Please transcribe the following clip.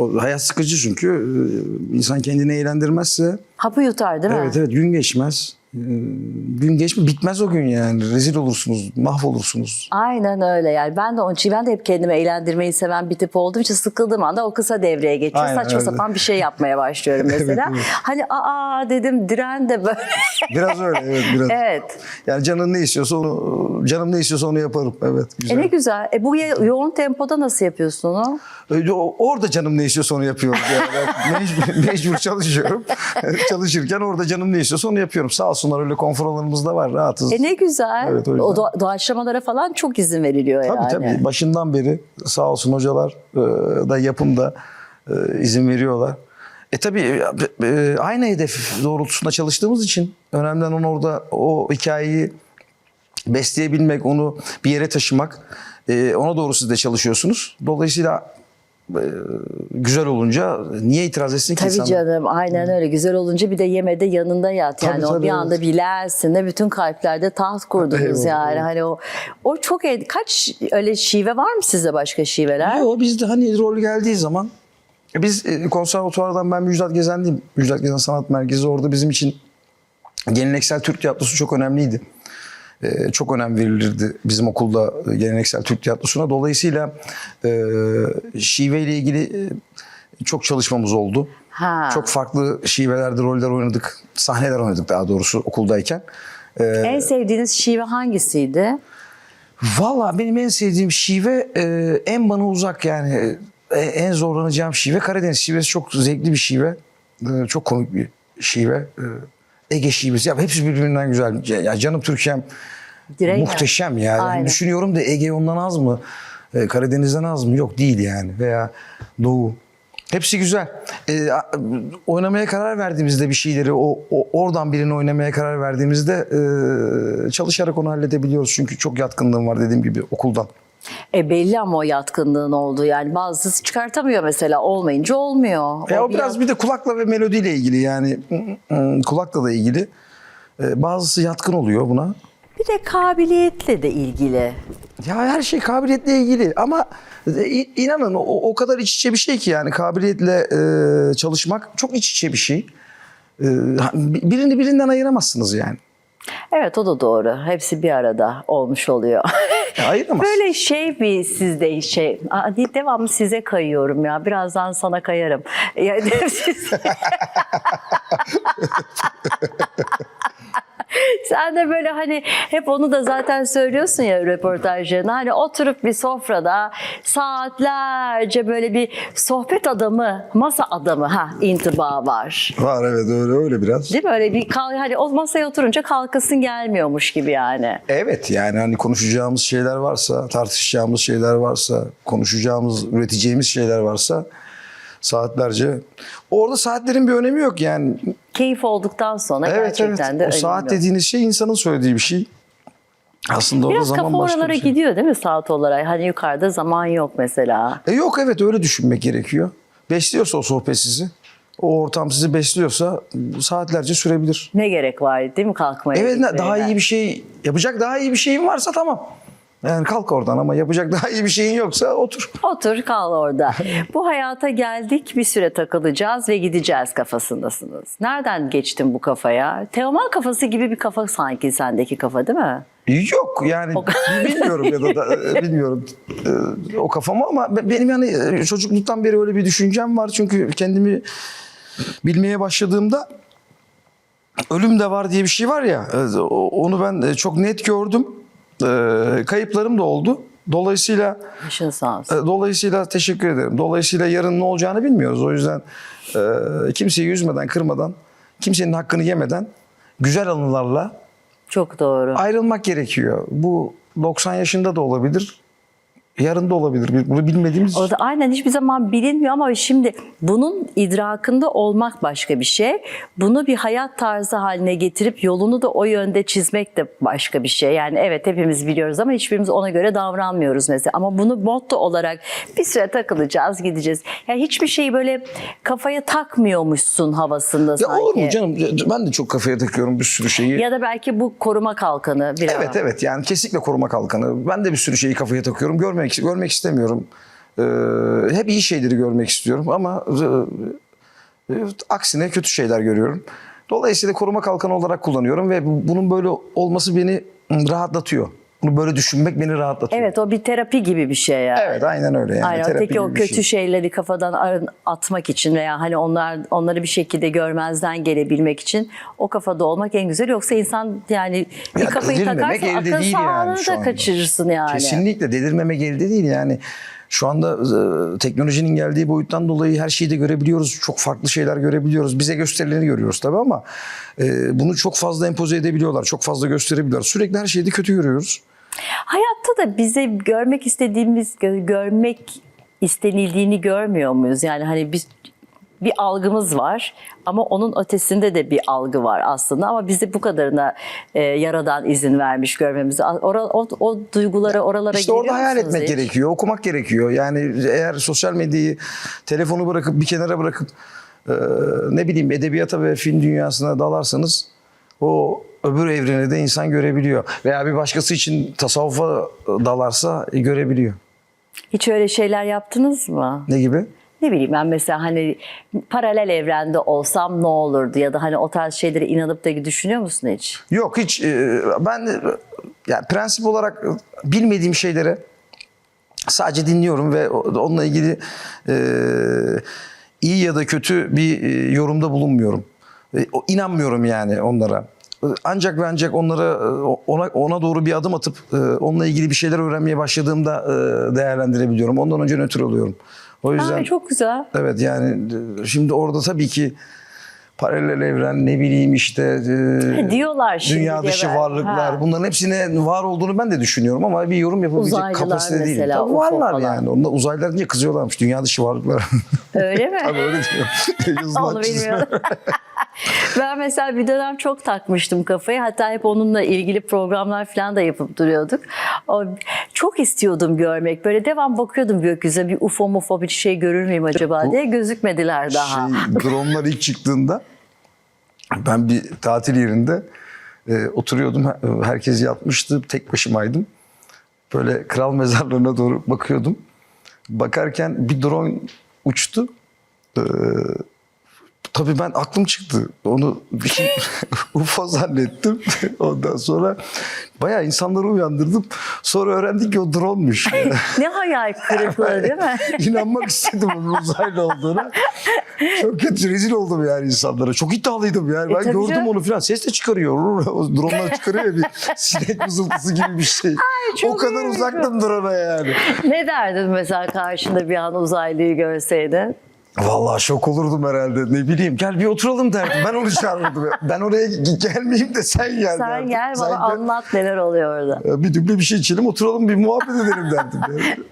o, hayat sıkıcı çünkü Ee, insan kendini eğlendirmezse Hapı yutar değil mi? evet evet gün geçmez. Gün geçme bitmez o gün yani rezil olursunuz mahvolursunuz. Aynen öyle yani. Ben de onun için ben de hep kendimi eğlendirmeyi seven bir tip olduğum için sıkıldığım anda o kısa devreye geçiyor. Aynen Saçma öyle. sapan bir şey yapmaya başlıyorum mesela. evet. Hani aa dedim diren de böyle. Biraz öyle evet biraz. evet. Yani canın ne istiyorsa onu canım ne istiyorsa onu yaparım. Evet güzel. E ne güzel. E bu yo- yoğun tempoda nasıl yapıyorsun onu? O- Orada canım ne istiyorsa onu yapıyorum. Yani mecbur, mecbur çalışıyorum. Çalışırken orada canım ne istiyorsa onu yapıyorum. Sağ olsunlar öyle konfor alanımız da var. Rahatız. E ne güzel. Evet, o o doğa- doğaçlamalara falan çok izin veriliyor Tabii yani. tabii. Başından beri sağ olsun hocalar e, da yapımda e, izin veriyorlar. E tabii e, aynı hedef doğrultusunda çalıştığımız için önemli olan orada o hikayeyi besleyebilmek, onu bir yere taşımak. Ona doğru siz de çalışıyorsunuz. Dolayısıyla güzel olunca niye itiraz etsin ki Tabii insan? canım aynen öyle güzel olunca bir de yemede yanında yat yani Tabii, o bir anda evet. bilersin de bütün kalplerde taht kurdunuz Eyvallah, yani evet. hani o o çok kaç öyle şive var mı sizde başka şiveler? Yok bizde hani rol geldiği zaman biz e, konservatuvardan ben Müjdat Gezen'deyim. Müjdat Gezen Sanat Merkezi orada bizim için geleneksel Türk tiyatrosu çok önemliydi. E, çok önem verilirdi bizim okulda e, geleneksel Türk tiyatrosuna. Dolayısıyla e, şive ile ilgili e, çok çalışmamız oldu. Ha. Çok farklı şivelerde roller oynadık. Sahneler oynadık daha doğrusu okuldayken. E, En sevdiğiniz şive hangisiydi? Valla benim en sevdiğim şive e, en bana uzak yani e, en zorlanacağım şive Karadeniz şivesi çok zevkli bir şive. E, çok komik bir şive. E, Ege şivesi. Ya hepsi birbirinden güzel. Ya, ya canım Türkiye'm Direkt muhteşem yani. Aynen. Düşünüyorum da Ege ondan az mı? E, Karadeniz'den az mı? Yok değil yani. Veya Doğu. Hepsi güzel. E, a- oynamaya karar verdiğimizde bir şeyleri, o, o oradan birini oynamaya karar verdiğimizde e, çalışarak onu halledebiliyoruz. Çünkü çok yatkınlığım var dediğim gibi okuldan. E belli ama o yatkınlığın oldu yani bazısı çıkartamıyor mesela olmayınca olmuyor. Ya o bir biraz bir de kulakla ve melodiyle ilgili yani kulakla da ilgili. E, bazısı yatkın oluyor buna. Bir de kabiliyetle de ilgili. Ya her şey kabiliyetle ilgili ama e, inanın o, o kadar iç içe bir şey ki yani kabiliyetle e, çalışmak çok iç içe bir şey. E, birini birinden ayıramazsınız yani. Evet o da doğru. Hepsi bir arada olmuş oluyor. Ayıramazsınız. Böyle şey bir sizde şey. Aa, de- devamlı size kayıyorum ya. Birazdan sana kayarım. Yani siz... Sen de böyle hani hep onu da zaten söylüyorsun ya röportajlarında. Hani oturup bir sofrada saatlerce böyle bir sohbet adamı, masa adamı ha intiba var. Var evet öyle öyle biraz. Değil mi? Öyle bir kal hani o masaya oturunca kalkasın gelmiyormuş gibi yani. Evet yani hani konuşacağımız şeyler varsa, tartışacağımız şeyler varsa, konuşacağımız, üreteceğimiz şeyler varsa saatlerce. Orada saatlerin bir önemi yok yani. Keyif olduktan sonra Evet gerçekten evet. de O saat yok. dediğiniz şey insanın söylediği bir şey. Aslında Biraz zaman kafa başka oralara şey. gidiyor değil mi saat olarak? Hani yukarıda zaman yok mesela. E yok evet öyle düşünmek gerekiyor. Besliyorsa o sohbet sizi, o ortam sizi besliyorsa saatlerce sürebilir. Ne gerek var değil mi kalkmaya? Evet gitmeye daha iyi bir şey, yapacak daha iyi bir şeyin varsa tamam. Yani kalk oradan ama yapacak daha iyi bir şeyin yoksa otur. Otur kal orada. Bu hayata geldik bir süre takılacağız ve gideceğiz kafasındasınız. Nereden geçtin bu kafaya? Teoman kafası gibi bir kafa sanki sendeki kafa değil mi? Yok yani bilmiyorum ya da, da bilmiyorum e, o kafamı ama be- benim yani e, çocukluktan beri öyle bir düşüncem var. Çünkü kendimi bilmeye başladığımda ölüm de var diye bir şey var ya e, onu ben e, çok net gördüm. E, Kayıplarım da oldu. Dolayısıyla Başın sağ olsun. e, dolayısıyla teşekkür ederim. Dolayısıyla yarın ne olacağını bilmiyoruz. O yüzden e, kimseyi üzmeden, kırmadan, kimsenin hakkını yemeden güzel anılarla Çok doğru. ayrılmak gerekiyor. Bu 90 yaşında da olabilir. Yarın da olabilir. Bunu bilmediğimiz O da aynen hiçbir zaman bilinmiyor ama şimdi bunun idrakında olmak başka bir şey. Bunu bir hayat tarzı haline getirip yolunu da o yönde çizmek de başka bir şey. Yani evet hepimiz biliyoruz ama hiçbirimiz ona göre davranmıyoruz mesela. Ama bunu motto olarak bir süre takılacağız, gideceğiz. Yani hiçbir şeyi böyle kafaya takmıyormuşsun havasında ya sanki. olur mu canım? Ben de çok kafaya takıyorum bir sürü şeyi. Ya da belki bu koruma kalkanı biraz. Evet evet yani kesinlikle koruma kalkanı. Ben de bir sürü şeyi kafaya takıyorum. Görmek görmek istemiyorum. Ee, hep iyi şeyleri görmek istiyorum ama e, e, aksine kötü şeyler görüyorum. Dolayısıyla koruma kalkanı olarak kullanıyorum ve bu- bunun böyle olması beni rahatlatıyor. Bunu böyle düşünmek beni rahatlatıyor. Evet o bir terapi gibi bir şey yani. Evet aynen öyle yani. Aynen. Terapi Öteki o kötü şey. şeyleri kafadan atmak için veya hani onlar onları bir şekilde görmezden gelebilmek için o kafada olmak en güzel. Yoksa insan yani bir Ya kafayı takarsa akıl yani sağlığını şu da kaçırırsın yani. Kesinlikle delirmemek elde değil yani. Şu anda e, teknolojinin geldiği boyuttan dolayı her şeyi de görebiliyoruz. Çok farklı şeyler görebiliyoruz. Bize gösterileni görüyoruz tabii ama e, bunu çok fazla empoze edebiliyorlar. Çok fazla gösterebiliyorlar. Sürekli her şeyi de kötü görüyoruz. Hayatta da bize görmek istediğimiz, gö- görmek istenildiğini görmüyor muyuz? Yani hani biz bir algımız var ama onun ötesinde de bir algı var aslında ama bize bu kadarına e, yaradan izin vermiş görmemize. Ora, o, o duygulara, oralara İşte orada hayal etmek hiç? gerekiyor, okumak gerekiyor. Yani eğer sosyal medyayı, telefonu bırakıp bir kenara bırakıp e, ne bileyim edebiyata ve film dünyasına dalarsanız o öbür evreni de insan görebiliyor. Veya bir başkası için tasavvufa dalarsa e, görebiliyor. Hiç öyle şeyler yaptınız mı? Ne gibi? Ne bileyim ben mesela hani paralel evrende olsam ne olurdu ya da hani o tarz şeylere inanıp da düşünüyor musun hiç? Yok hiç e, ben e, yani prensip olarak bilmediğim şeylere sadece dinliyorum ve onunla ilgili iyi ya da kötü bir yorumda bulunmuyorum. İnanmıyorum yani onlara. Ancak ve ancak onlara e, ona ona doğru bir adım atıp e, onunla ilgili bir şeyler öğrenmeye başladığımda e, değerlendirebiliyorum. Ondan önce nötr oluyorum. O yüzden Aa, çok güzel. Evet yani şimdi orada tabii ki paralel evren ne bileyim işte e, Diyorlar şimdi dünya dışı ben- varlıklar Ha. bunların hepsine var olduğunu ben de düşünüyorum ama bir yorum yapabilecek Uzaylılar kapasite değilim. Tabii varlar falan. yani. Onda uzaylılar diye kızıyorlarmış. Dünya dışı varlıklar. Öyle mi? Tabii öyle diyor. Onu bilmiyorum. ben mesela bir dönem çok takmıştım kafayı. Hatta hep onunla ilgili programlar falan da yapıp duruyorduk. Çok istiyordum görmek. Böyle devam bakıyordum gökyüzüne bir UFO mufo bir şey görür müyüm acaba diye gözükmediler daha. Şey, dronlar ilk çıktığında ben bir tatil yerinde e, oturuyordum. Her- Herkes yatmıştı. Tek başımaydım. Böyle kral mezarlarına doğru bakıyordum. Bakarken bir drone uçtu. Ee, tabii ben aklım çıktı. Onu bir şey UFO zannettim. Ondan sonra bayağı insanları uyandırdım. Sonra öğrendik ki o drone'muş. ne hayal kırıklığı değil mi? İnanmak istedim onun uzaylı olduğuna. Çok kötü rezil oldum yani insanlara. Çok iddialıydım yani. E, ben gördüm canım. onu falan. Ses de çıkarıyor. O dronlar çıkarıyor ya bir sinek vızıltısı gibi bir şey. çok o kadar uzaktım drone'a yani. ne derdin mesela karşında bir an uzaylıyı görseydin? Vallahi şok olurdum herhalde. Ne bileyim gel bir oturalım derdim. Ben onu çağırırdım. Ben oraya gelmeyeyim de sen gel Sen derdim. gel bana anlat neler oluyor orada. Bir düble bir şey içelim oturalım bir muhabbet edelim derdim.